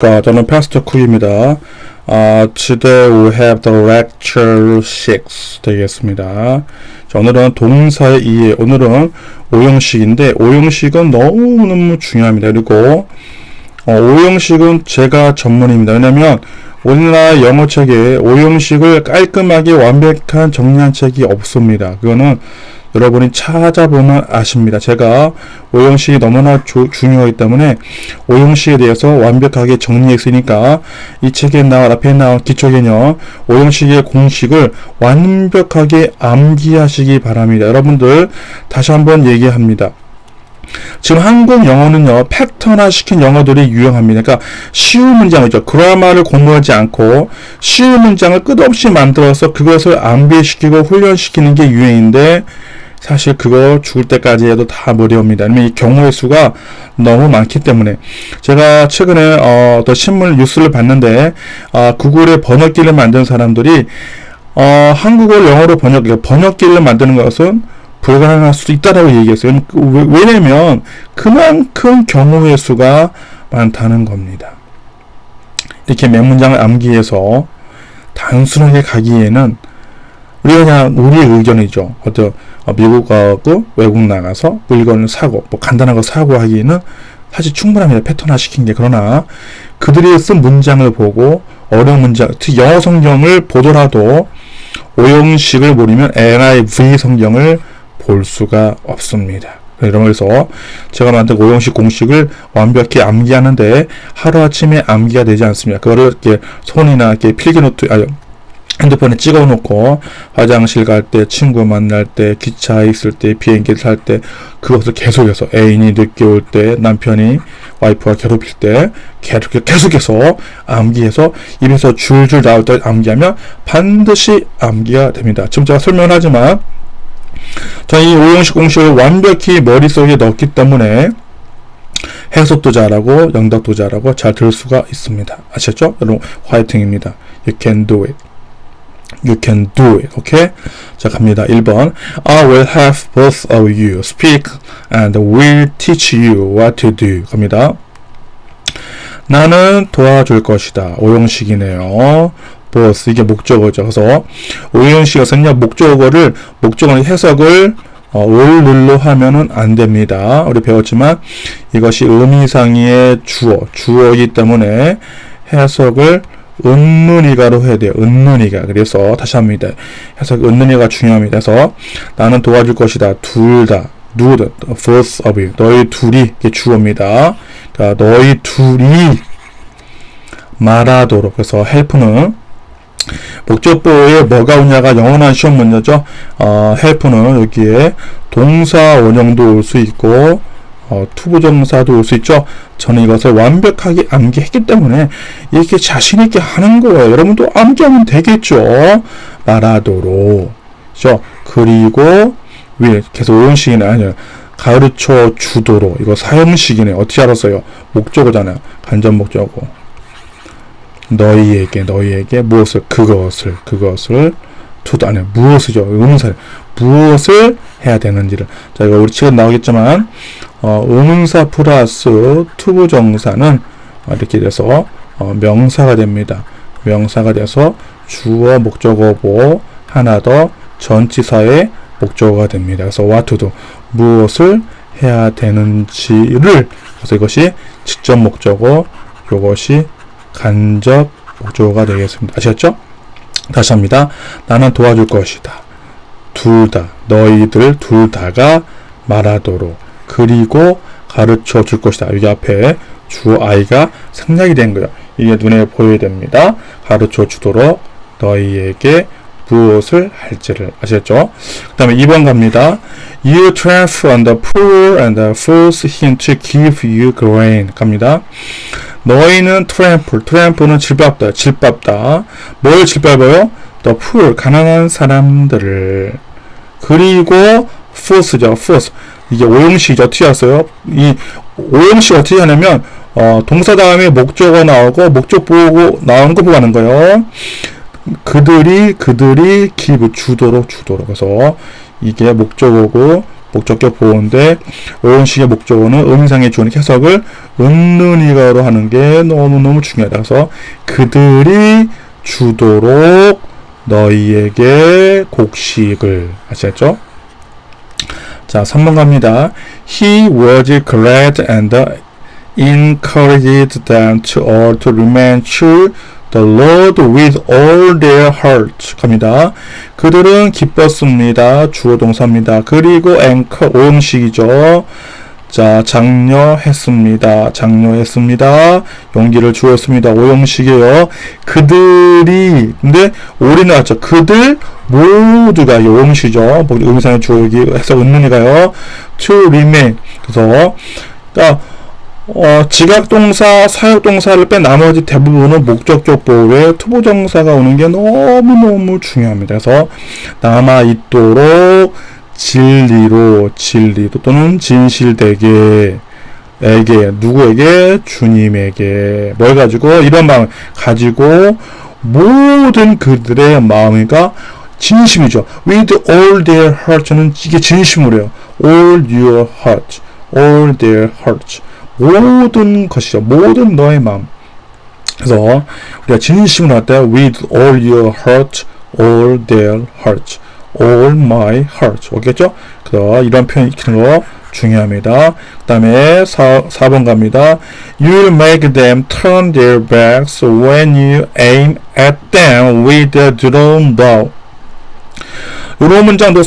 자, 저는 파스터 쿡입니다. 아, today we have the lecture 6 되겠습니다. 자, 오늘은 동사의 이해, 오늘은 오형식인데 오형식은 너무너무 중요합니다. 그리고 어, 오형식은 제가 전문입니다. 왜냐면 우리나라 영어 책에 오형식을 깔끔하게 완벽한 정리한 책이 없습니다. 그거는 여러분이 찾아보면 아십니다. 제가 오형식이 너무나 조, 중요하기 때문에 오형식에 대해서 완벽하게 정리했으니까 이 책에 나온 앞에 나온 기초 개념 오형식의 공식을 완벽하게 암기하시기 바랍니다. 여러분들 다시 한번 얘기합니다. 지금 한국 영어는요, 패턴화 시킨 영어들이 유용합니다. 그러니까 쉬운 문장 이죠. 그라마를 공부하지 않고 쉬운 문장을 끝없이 만들어서 그것을 암기시키고 훈련시키는 게 유행인데 사실 그거 죽을 때까지 해도 다 무료입니다. 이 경우의 수가 너무 많기 때문에 제가 최근에 어, 또 신문 뉴스를 봤는데 어, 구글의 번역기를 만든 사람들이 어, 한국어를 영어로 번역 번역기를 만드는 것은 불가능할 수도 있다라고 얘기했어요. 왜냐면 그만큼 경우의 수가 많다는 겁니다. 이렇게 몇 문장을 암기해서 단순하게 가기에는 우리가 그냥 우리의 의견이죠. 어떤 미국 가고 외국 나가서 물건을 사고 뭐 간단한 거 사고 하기에는 사실 충분합니다. 패턴화 시킨 게 그러나 그들이 쓴 문장을 보고 어려운 문장, 특히 영어 성경을 보더라도 오형식을 모르면 NIV 성경을 볼 수가 없습니다. 이러면서 제가 만든 오형식 공식을 완벽히 암기하는데 하루아침에 암기가 되지 않습니다. 그거를 이렇게 손이나 이렇게 필기노트, 아니, 핸드폰에 찍어 놓고 화장실 갈 때, 친구 만날 때, 기차에 있을 때, 비행기 탈 때, 그것을 계속해서 애인이 늦게 올 때, 남편이 와이프가 괴롭힐 때, 계속, 계속해서 암기해서 입에서 줄줄 나올 때 암기하면 반드시 암기가 됩니다. 지금 제가 설명을 하지만, 자, 이 오형식 공식을 완벽히 머릿속에 넣기 때문에 해석도 잘하고 영덕도 잘하고 잘 들을 수가 있습니다. 아셨죠? 여러분 화이팅입니다. You can do it. You can do it. 오케이? 자, 갑니다. 1번. I will have both of you speak and will teach you what to do. 갑니다. 나는 도와줄 것이다. 오형식이네요. Both 이게 목적어죠. 그래서 오형식에서 쓰냐 목적어를 목적어 해석을 어, 올 룰로 하면은 안 됩니다. 우리 배웠지만 이것이 의미상의 주어, 주어이기 때문에 해석을 은문이가로 해야 돼요. 은문이가. 그래서 다시 합니다. 해석 은문이가 중요합니다. 그래서 나는 도와줄 것이다. 둘 다. 누구든. both of you. 너희 둘이. 이게 주어입니다. 그러니까 너희 둘이 말하도록. 그래서 help는 목적보에 뭐가 오냐가 영원한 시험 문제죠. 어, help는 여기에 동사 원형도 올 수 있고 어, 투부정사도 올 수 있죠. 저는 이것을 완벽하게 암기했기 때문에 이렇게 자신있게 하는 거예요. 여러분도 암기하면 되겠죠. 말하도록. 그죠? 그리고 위 계속 오형식이네. 아니요. 가르쳐 주도록. 이거 사형식이네. 어떻게 알았어요? 목적어잖아요. 간접 목적어. 너희에게, 너희에게 무엇을, 그것을, 그것을 투도 아니 무엇이죠? 의문사 무엇을 해야 되는지를 자 이거 우리 지금 나오겠지만 어, 의문사 플러스 투부정사는 이렇게 돼서 어, 명사가 됩니다. 명사가 돼서 주어 목적어보 하나 더 전치사의 목적어가 됩니다. 그래서 do 무엇을 해야 되는지를 그래서 이것이 직접 목적어 이것이 간접 목적어가 되겠습니다. 아셨죠? 다시 합니다. 나는 도와줄 것이다. 둘 다, 너희들 둘 다가 말하도록 그리고 가르쳐 줄 것이다. 여기 앞에 주 아이가 생략이 된 거예요. 이게 눈에 보여야 됩니다. 가르쳐 주도록 너희에게 무엇을 할지를 아셨죠? 그 다음에 2번 갑니다. You tramp on the poor and force him to give you grain 갑니다. 너희는 트램플, 트램플은 질밟다, 질밟다. 뭘 질밟아요? The poor, 가난한 사람들을. 그리고 force죠, force. 이게 오형식이죠. 어떻게 왔어요? 이 오형식 어떻게 하냐면 어, 동사 다음에 목적어 나오고 목적 보고 나온 거 보고 하는 거예요. 그들이 그들이 give 주도록 주도록 그래서 이게 목적어고 목적격 보호인데 오형식의 목적어는 의미상의 주어는 해석을 은는이가로 하는 게 너무너무 중요하다. 그래서 그들이 주도록 너희에게 곡식을 아시겠죠? 자, 3번 갑니다. He was glad and encouraged them to all to remain true the Lord with all their heart 갑니다. 그들은 기뻤습니다. 주어 동사입니다. 그리고 anchor 오형식이죠. 자, 장려했습니다. 장려했습니다. 용기를 주었습니다. 오형식이에요. 그들이, 근데 올이 나왔죠. 그들 모두가 오형식이죠. 의미상의 주어기 해석 은는이가요. to remain. 그래서, 자, 어, 지각동사, 사역동사를 뺀 나머지 대부분은 목적격 보호에 투보정사가 오는 게 너무너무 중요합니다. 그래서 남아있도록 진리로, 진리로 또는 진실되게 에게 누구에게 주님에게 뭘 가지고 이런 마음 가지고 모든 그들의 마음이니까 진심이죠. With all their heart는 이게 진심으로요. All your heart, all their hearts. 모든 것이죠. 모든 너의 마음. 그래서 우리가 진심으로 할 때 with all your heart, all their heart, all my heart. 오겠죠? 그래서 이런 표현 익히는 거 중요합니다. 그 다음에 4, 4번 갑니다. You'll make them turn their backs when you aim at them with a drawn bow. 이런 문장도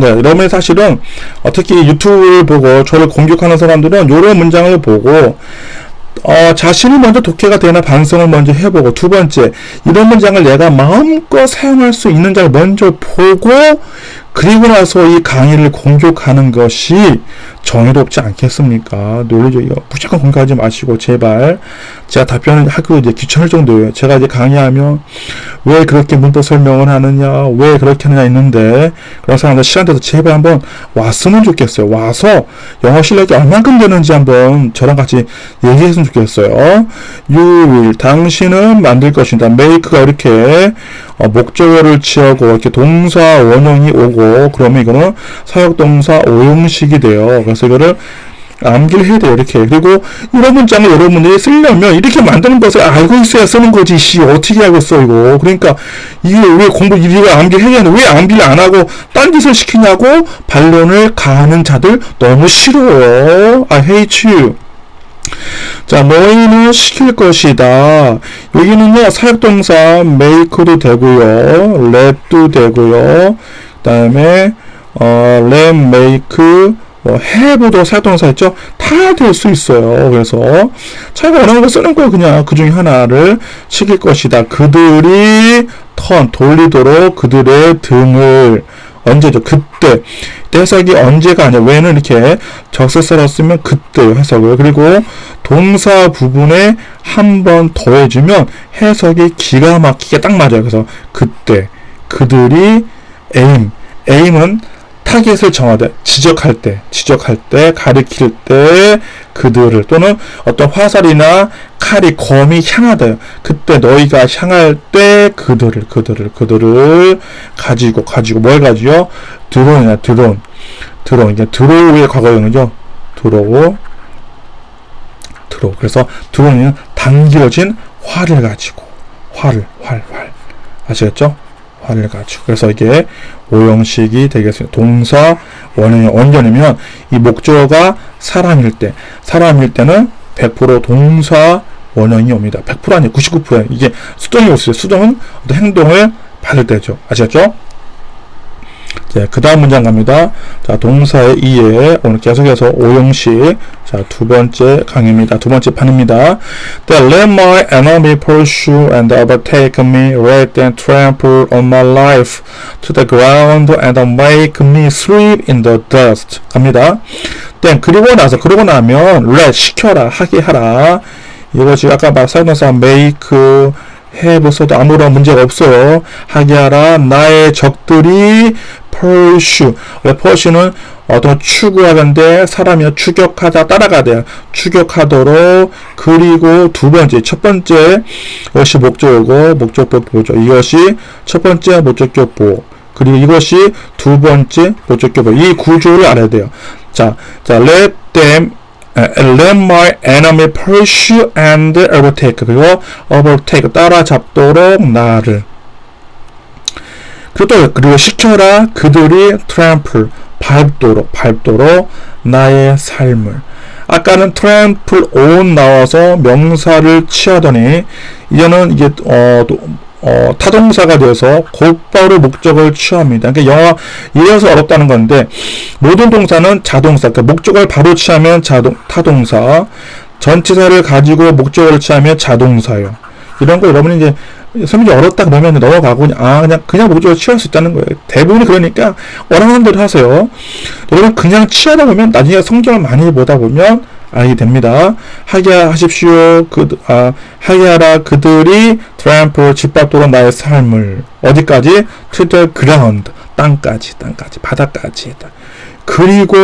거예요. 이러면 사실은 어, 특히 유튜브를 보고 저를 공격하는 사람들은 이런 문장을 보고 어, 자신이 먼저 독해가 되나 반성을 먼저 해보고 두 번째 이런 문장을 내가 마음껏 사용할 수 있는지를 먼저 보고 그리고 나서 이 강의를 공격하는 것이 정의롭지 않겠습니까? 논리적이가 무조건 공격하지 마시고 제발 제가 답변을 하고 이제 귀찮을 정도예요. 제가 이제 강의하면 왜 그렇게 문법 설명을 하느냐, 왜 그렇게 하느냐 있는데 그런 사람들 시간 돼서 제발 한번 왔으면 좋겠어요. 와서 영어 실력이 얼만큼 되는지 한번 저랑 같이 얘기했으면 좋겠어요. You will 당신은 만들 것이다. make가 이렇게 어, 목적어를 취하고 이렇게 동사 원형이 오고 그러면 이거는 사역동사 오형식이 돼요. 그래서 이거를 암기를 해야 돼요. 이렇게. 그리고 이런 문장을 여러분들이 쓰려면 이렇게 만드는 것을 알고 있어야 쓰는 거지. 씨, 어떻게 알고 써, 이거. 그러니까, 이게 왜 공부, 이거 암기를 해야 되는데 왜 암기를 안 하고 딴 짓을 시키냐고 반론을 가하는 자들 너무 싫어요. I hate you. 자, 너희는 시킬 것이다. 여기는요, 사역동사 make도 되고요, let도 되고요, 그 다음에, 어, let, make, 뭐, have도 사역동사였죠? 다 될 수 있어요. 그래서, 자기가 원하는 거 쓰는 거예요. 그냥 그 중에 하나를 시킬 것이다. 그들이 턴, 돌리도록 그들의 등을, 언제죠? 그때. 해석이 언제가 아니라 왜는 이렇게 적세사로 쓰면 그때 해석을 그리고 동사 부분에 한 번 더해주면 해석이 기가 막히게 딱 맞아요. 그래서 그때 그들이 aim aim은 타겟을 정하되 지적할 때 지적할 때 가리킬 때 그들을 또는 어떤 화살이나 칼이 검이 향하다. 그때 너희가 향할 때 그들을 그들을 그들을 가지고 가지고 뭘 가지요? 드론이야 드론. 드론. 이게 드로우의 과거형이죠. 드로우. 드로우. 그래서 드론은 당겨진 활을 가지고 활을 활 활. 아시겠죠 활을 가지고 그래서 이게 오형식이 되겠습니다. 동사 원형이 언제냐면 이 목적어가 사람일 때 사람일 때는 100% 동사 원형이 옵니다. 100% 아니에요. 99% 이게 수동이 없어요. 수동은 어떤 행동을 받을 때죠. 아시겠죠? 자, 그 다음 문장 갑니다. 자, 동사의 이해. 오늘 계속해서 오형식. 자, 두 번째 강의입니다. 두 번째 판입니다. They let my enemy pursue and overtake me, rather than trample on my life to the ground and make me sleep in the dust. 갑니다. then 그리고 나서 그러고 나면 let 시켜라 하게 하라. 이것이 아까 말사용사 make 써도 아무런 문제가 없어요. 하게 하라. 나의 적들이 pursue. pursue는 어떤 추구하는데 사람이 추격하다 따라가야 추격하도록 그리고 두 번째 첫 번째 것이 목적어고 목적격 보죠. 이것이 첫 번째 목적격 보. 그리고 이것이 두 번째 목적격보. 이 구조를 알아야 돼요. 자, 자, let them let my enemy pursue and overtake 그리고 overtake 따라잡도록 나를 그리고 그리고 시켜라 그들이 trample 밟도록 밟도록 나의 삶을 아까는 trample on 나와서 명사를 취하더니 이제는 이게 어, 어, 타동사가 되어서 곧바로 목적을 취합니다. 그러니까 영어 이래서 어렵다는 건데 모든 동사는 자동사, 그러니까 목적을 바로 취하면 자동 타동사, 전치사를 가지고 목적을 취하면 자동사요. 이런 거 여러분이 이제 설명이 어렵다 그러면 넘어가고 아 그냥 그냥 목적을 취할 수 있다는 거예요. 대부분이 그러니까 원하는 대로 하세요. 여러분 그냥 취하다 보면 나중에 성경을 많이 보다 보면 알게 됩니다. 하게 하십시오. 그, 아, 하게 하라. 그들이 트램프 짓밟도록 나의 삶을 어디까지? to ground. 땅까지, 땅까지, 바닥까지. 그리고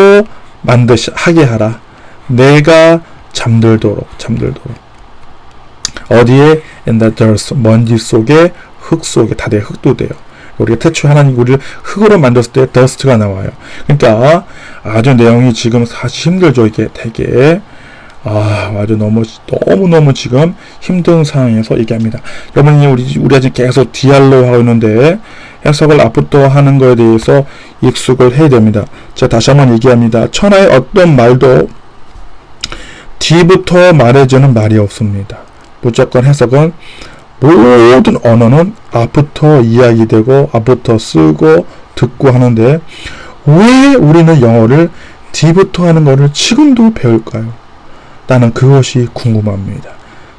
만드시, 하게 하라. 내가 잠들도록, 잠들도록. 어디에? in the dirt. 먼지 속에, 흙 속에, 다 돼. 흙도 돼요. 우리가 태초 하나님 우리를 흙으로 만들었을 때 더스트가 나와요. 그러니까 아주 내용이 지금 사실 힘들죠. 이게 되게 아, 아주 너무 너무 너무 지금 힘든 상황에서 얘기합니다. 여러분이 우리 우리 아직 계속 디알로 하고 있는데 해석을 앞부터 하는 거에 대해서 익숙을 해야 됩니다. 제가 다시 한번 얘기합니다. 천하의 어떤 말도 뒤부터 말해주는 말이 없습니다. 무조건 해석은 모든 언어는 앞부터 이야기되고 앞부터 쓰고 듣고 하는데 왜 우리는 영어를 뒤부터 하는 것을 지금도 배울까요? 나는 그것이 궁금합니다.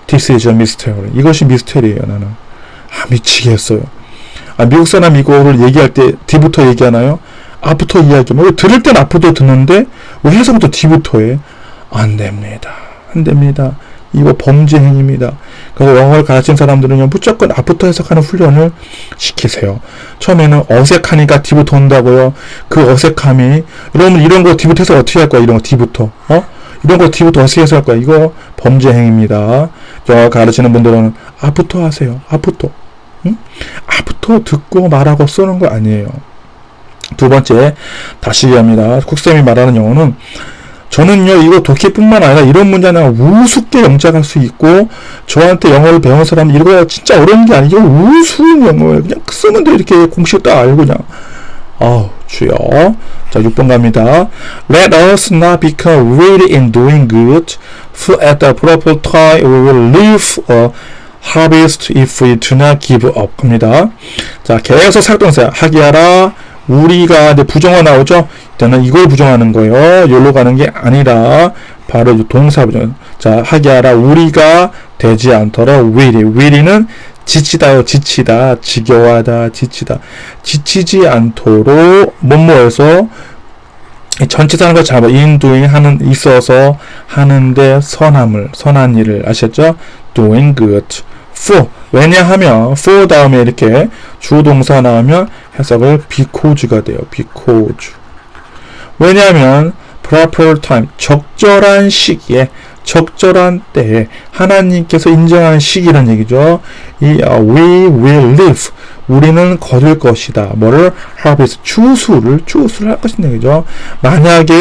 This is a mystery. 이것이 미스테리예요, 나는. 아, 미치겠어요. 아, 미국 사람 이거를 얘기할 때 뒤부터 얘기하나요? 앞부터 이야기하면 들을 땐 앞부터 듣는데 왜 해석부터 뒤부터 해? 안 됩니다. 안 됩니다. 이거 범죄 행위입니다. 그래서 영어를 가르친 사람들은요, 무조건 앞부터 해석하는 훈련을 시키세요. 처음에는 어색하니까 뒤부터 온다고요. 그 어색함이, 여러분 이런 거 뒤부터 해서 어떻게 할 거야? 이런 거 뒤부터. 어? 이런 거 뒤부터 어떻게 해석할 거야? 이거 범죄 행위입니다. 영어 가르치는 분들은 앞부터 하세요. 앞부터. 응? 앞부터 듣고 말하고 쓰는 거 아니에요. 두 번째, 다시 얘기합니다. 쿡쌤이 말하는 영어는 저는요 이거 독해뿐만 아니라 이런 문제는 우습게 영작할 수 있고 저한테 영어를 배운 사람 이거 진짜 어려운 게 아니고 우스운 영어예요. 그냥 쓰면 돼 이렇게 공식 딱 알고 그냥. 아우 주여. 자 6번 갑니다. Let us not become weary in doing good for at the proper time we will live a harvest if we do not give up. 합니다. 자 계속 살동사. 하기하라 우리가 이제 부정어 나오죠. 일단은 이걸 부정하는 거예요. 여기로 가는 게 아니라 바로 동사 부정. 자, 하게 하라. 우리가 되지 않도록 will이. will이는 지치다요. 지치다. 지겨워하다. 지치다. 지치지 않도록 뭐뭐해서 전치사는 걸 잡아 doing 하는 있어서 하는데 선함을 선한 일을 아셨죠? doing good for 왜냐하면 for 다음에 이렇게 주동사 나오면 해석을 because가 돼요. because 왜냐하면 proper time 적절한 시기에 적절한 때에 하나님께서 인정하는 시기란 얘기죠. 이 uh, we will live 우리는 거둘 것이다. 뭐를 harvest 추수를 추수를 할 것이다 얘기죠. 만약에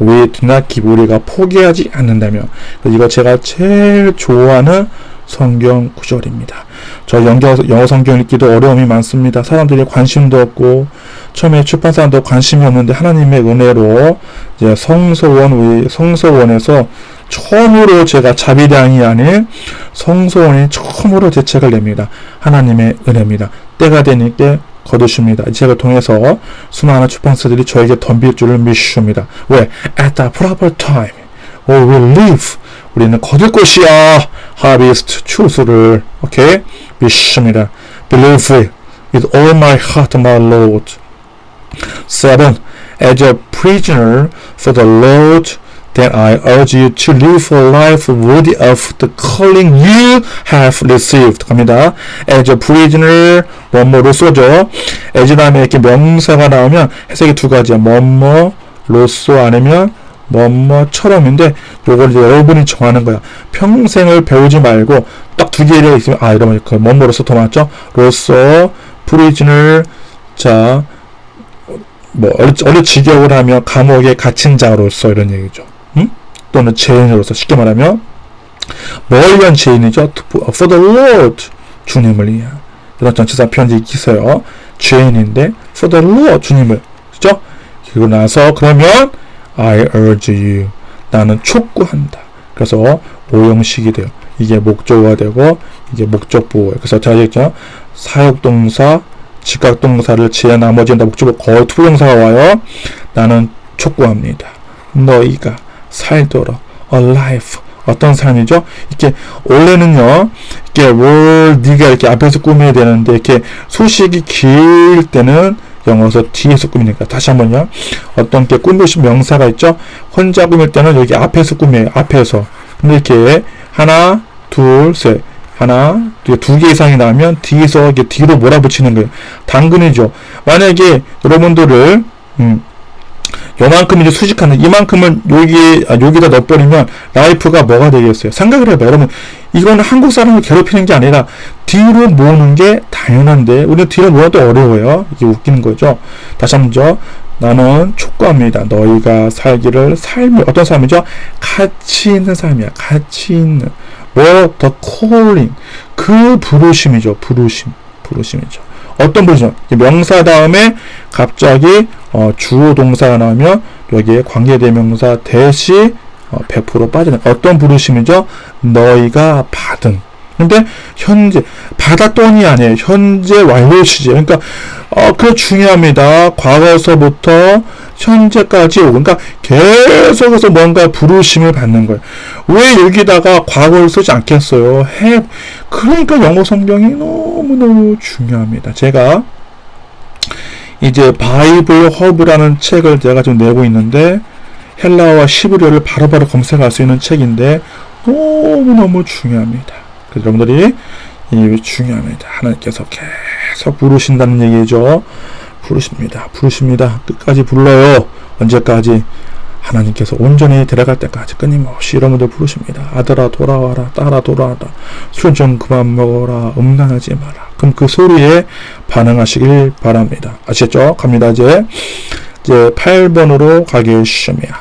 we do not give 우리가 포기하지 않는다면 이거 제가 제일 좋아하는 성경 구절입니다. 저 영어, 영어 성경 읽기도 어려움이 많습니다. 사람들이 관심도 없고 처음에 출판사도 관심이 없는데 하나님의 은혜로 이제 성소원 성소원에서 처음으로 제가 자비량이 아닌 성소원이 처음으로 대책을 냅니다. 하나님의 은혜입니다. 때가 되니까 거두십니다. 제가 통해서 수많은 출판사들이 저에게 덤빌 줄을 믿습니다. 왜? At the proper time, we will live 우리는 거둘 것이야. Harvest 추수를 오케이 믿습니다. Believe it with all my heart, my Lord. 7. As a prisoner for the Lord, then I urge you to live a life worthy of the calling you have received. 갑니다. As a prisoner, 뭐뭐로 쏘죠. as 다음에 이렇게 명사가 나오면 해석이 두 가지야. 뭐뭐로써 아니면 뭐뭐처럼인데 요걸 이제 여러분이 정하는 거야. 평생을 배우지 말고 딱 두 개를 있으면 아 이러면 그 뭐뭐로서 더 맞죠? 로서 프리즌을 자, 뭐 어느, 어느 직역을 하면 감옥에 갇힌 자로서 이런 얘기죠. 응? 또는 죄인으로서 쉽게 말하면 뭘 위한 죄인이죠? For the Lord 주님을 위한 이런 전치사 표현이 있어요. 죄인인데 for the Lord 주님을 그죠? 그리고 나서 그러면 I urge you 나는 촉구한다. 그래서 오형식이 돼요. 이게 목적어가 되고 이게 목적보호예요. 그래서 제가 얘기했죠. 사역동사, 직각동사를 제한 나머지는 다 목적어 거의 투부정사가 와요. 나는 촉구합니다. 너희가 살도록 alive 어떤 삶이죠? 이렇게 원래는요, 이렇게 뭘 네가 이렇게 앞에서 꾸며야 되는데 이렇게 소식이 길 때는 영어에서 뒤에서 꾸미니까 다시 한번요. 어떤 게 꾸미신 명사가 있죠? 혼자 꾸밀 때는 여기 앞에서 꾸며요. 앞에서. 근데 이렇게 하나, 둘, 셋. 하나, 두 개 이상이 나오면 뒤에서 이렇게 뒤로 몰아붙이는 거예요. 당근이죠. 만약에 여러분들을 음, 요만큼 이제 수식하는 이만큼을 여기 아, 여기다 넣어버리면 라이프가 뭐가 되겠어요? 생각을 해봐요, 여러분. 이거는 한국 사람을 괴롭히는 게 아니라 뒤로 모으는 게 당연한데 우리는 뒤로 모아도 어려워요. 이게 웃기는 거죠. 다시 한번죠. 나는 촉구합니다. 너희가 살기를 삶을 어떤 삶이죠? 가치 있는 삶이야. 가치 있는 뭐더 calling 그 부르심이죠. 부르심 부르심이죠. 어떤 부르심? 명사 다음에 갑자기 어, 주어 동사가 나오면 여기에 관계대명사 대시 어, 100% 빠지는 어떤 부르심이죠? 너희가 받은 근데 현재 받았더니 아니에요. 현재 완료 시제. 그러니까 어, 그 중요합니다. 과거서부터 현재까지 그러니까 계속해서 뭔가 부르심을 받는 거예요. 왜 여기다가 과거를 쓰지 않겠어요? 해. 그러니까 영어 성경이 너무너무 중요합니다. 제가 이제 바이블 허브라는 책을 제가 지금 내고 있는데 헬라어와 시브리어를 바로바로 검색할 수 있는 책인데 너무너무 중요합니다. 그래서 여러분들이 이 중요합니다. 하나님께서 계속 부르신다는 얘기죠. 부르십니다. 부르십니다. 끝까지 불러요. 언제까지? 하나님께서 온전히 데려갈 때까지 끊임없이 여러분들 부르십니다. 아들아 돌아와라. 딸아 돌아와라. 술 좀 그만 먹어라. 음란하지 마라. 그럼 그 소리에 반응하시길 바랍니다. 아시겠죠? 갑니다. 이제 이제 8번으로 가겠습니다.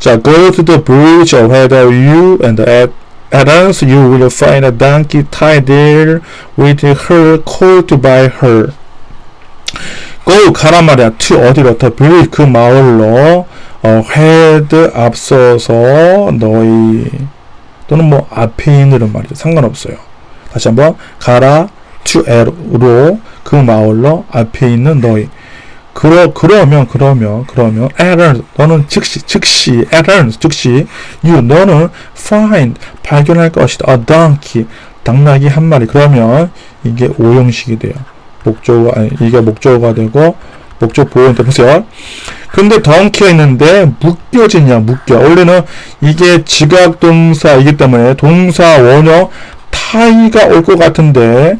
자, go to the bridge ahead of you and at At once you will find a donkey tied there with her called by her. go 가란 말이야. to 어디로? 더 빌리 그 마을로 어, head 앞서서 너희 또는 뭐 앞에 있는 말이죠. 상관없어요. 다시 한번 가라 to L로 그 마을로 앞에 있는 너희. 그러 그러면 그러면 그러면 at 너는 즉시 즉시 at 즉시 you 너는 find 발견할 것이다. a donkey 당나귀 한 마리. 그러면 이게 오형식이 돼요. 목적어 아니 이게 목적어가 되고 목적 보호인데 보세요. 근데 덩키가 있는데 묶여지냐 묶여. 원래는 이게 지각 동사이기 때문에 동사 원어 타이가 올 것 같은데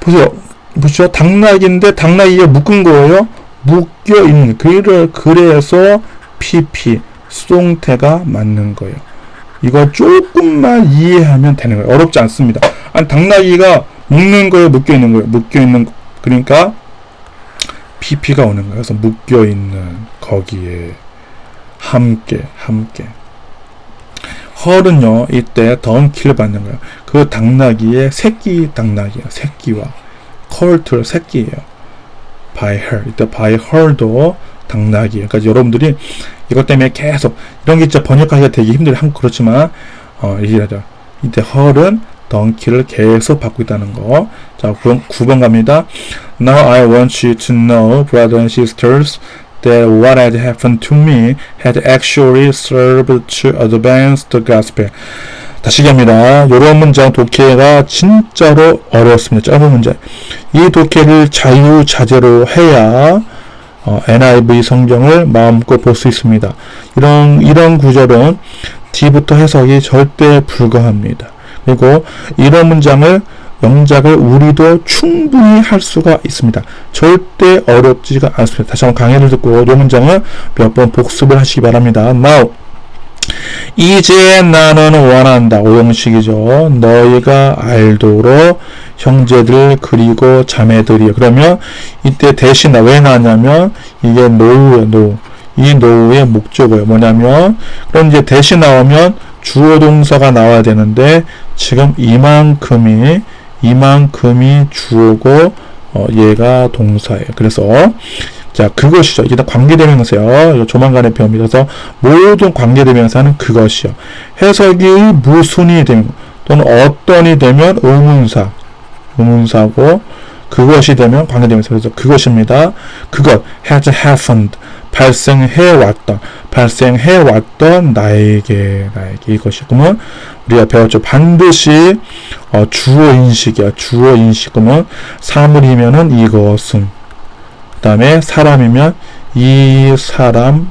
보세요. 보시죠. 당나귀인데 당나귀에 묶은 거예요. 묶여 있는 그를 그래서 PP 수동태가 맞는 거예요. 이거 조금만 이해하면 되는 거예요. 어렵지 않습니다. 아니 당나귀가 묶는 거예요, 묶여 있는 거예요. 묶여 있는 그러니까 PP가 오는 거예요. 그래서 묶여 있는 거기에 함께 함께 헐은요 이때 덩키를 받는 거예요. 그 당나귀의 새끼 당나귀야 새끼와 컬트 새끼예요. by her 이때 by her도 당나귀 그러니까 여러분들이 이것 때문에 계속 이런 게 진짜 번역하기가 되게 힘들어 한 그렇지만 어 이해하죠. 이때 her은 덩키를 계속 받고 있다는 거. 자, 그럼 9번 갑니다. Now I want you to know, brothers and sisters, that what had happened to me had actually served to advance the gospel. 다시 갑니다. 이런 문장 독해가 진짜로 어렵습니다. 짧은 문장. 이 독해를 자유자재로 해야 어, NIV 성경을 마음껏 볼 수 있습니다. 이런 이런 구절은 D부터 해석이 절대 불가합니다. 그리고 이런 문장을 영작을 우리도 충분히 할 수가 있습니다. 절대 어렵지가 않습니다. 다시 한번 강의를 듣고 이 문장을 몇 번 복습을 하시기 바랍니다. Now, 이제 나는 원한다. 오형식이죠. 너희가 알도록 형제들 그리고 자매들이요. 그러면 이때 대신 나 왜 나왔냐면 이게 노우예요. 노우. 이 노우의 목적어예요. 뭐냐면 그럼 이제 대신 나오면 주어 동사가 나와야 되는데 지금 이만큼이 이만큼이 주어고 어, 얘가 동사예요. 그래서 자 그것이죠. 이게 다 관계대명사요. 조만간에 배웁니다. 그래서 모든 관계대명사는 그것이요. 해석이 무슨이 되면 또는 어떤이 되면 의문사 의문사고 그것이 되면 관계대명사 그래서 그것입니다. 그것 has happened 발생해 왔던 발생해 왔던 나에게 나에게 이것이 그러면 우리가 배웠죠. 반드시 어, 주어 인식이야. 주어 인식 그러면 사물이면은 이것은 그 다음에 사람이면 이 사람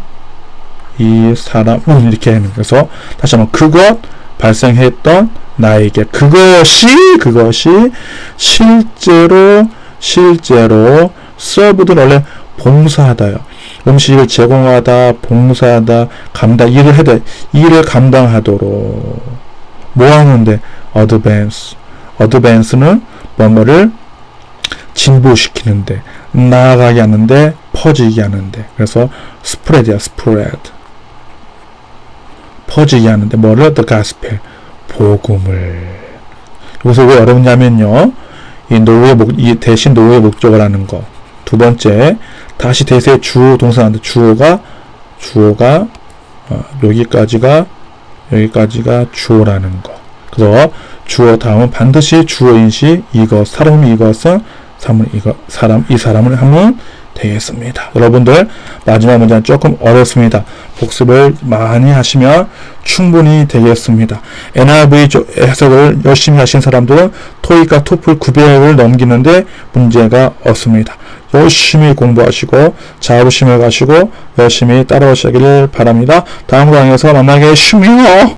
이 사람 음, 이렇게 하는 그래서 다시 한번 그것 발생했던 나에게 그것이 그것이 실제로 실제로 serve는 원래 봉사하다요. 음식을 제공하다, 봉사하다, 감당 일을 해다 일을 감당하도록. 뭐 하는데? advance advance는 뭐뭐를 진보시키는데 나아가게 하는데 퍼지게 하는데. 그래서 spread이야 spread. 퍼지게 하는데 뭐를 the gospel 복음을. 여기서 왜 어렵냐면요. 이 노의 목, 이 대신 노의 목적을 하는 거. 두 번째, 다시 대세 주어 동사인데 주어가 주어가 어, 여기까지가 여기까지가 주어라는 거. 그래서 주어 다음은 반드시 주어인 시 이것 사람이 이것은 사람 이거 사람 이 사람을 하면 되겠습니다. 여러분들 마지막 문제는 조금 어렵습니다. 복습을 많이 하시면 충분히 되겠습니다. NIV 조- 해석을 열심히 하신 사람들은 토익과 토플 900을 넘기는데 문제가 없습니다. 열심히 공부하시고 자부심을 가시고 열심히 따라오시기를 바랍니다. 다음 강의에서 만나게 쉬며